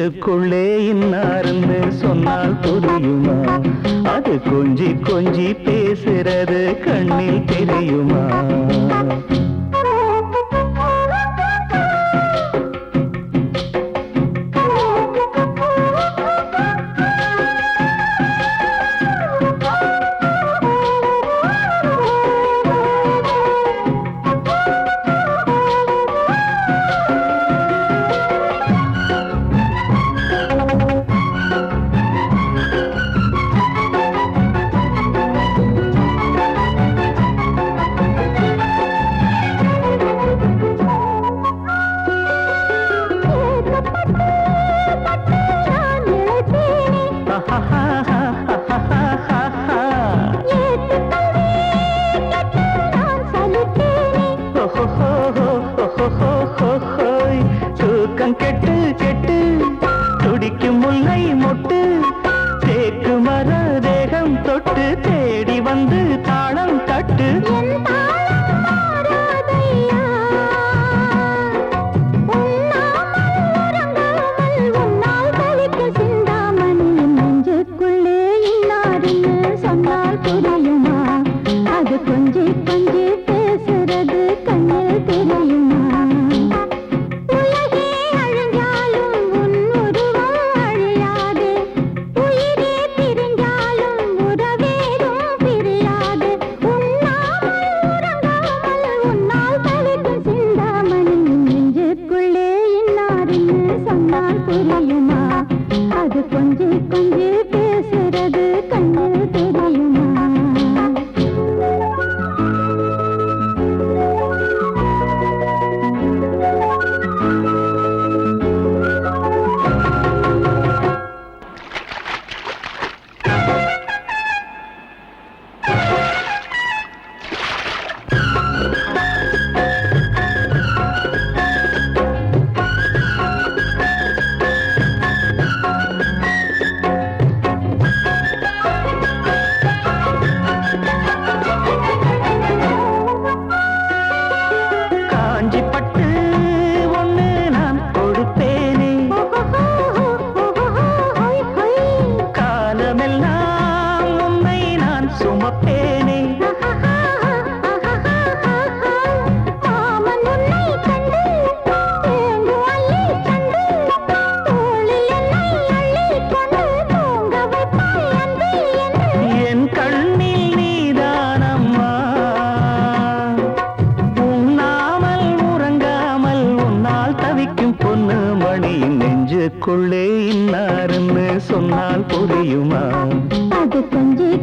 நெஞ்சுக்குள்ளே இன்னார்ந்து சொன்னால் புரியுமா? அது கொஞ்சி கொஞ்சி பேசுறது கண்ணில் தெரியும். ha ha கொஞ்சி கொஞ்சி ராணியின் நெஞ்சுக்குள்ளே இன்னாருன்னு சொன்னால் புரியுமா? அது கொஞ்சம்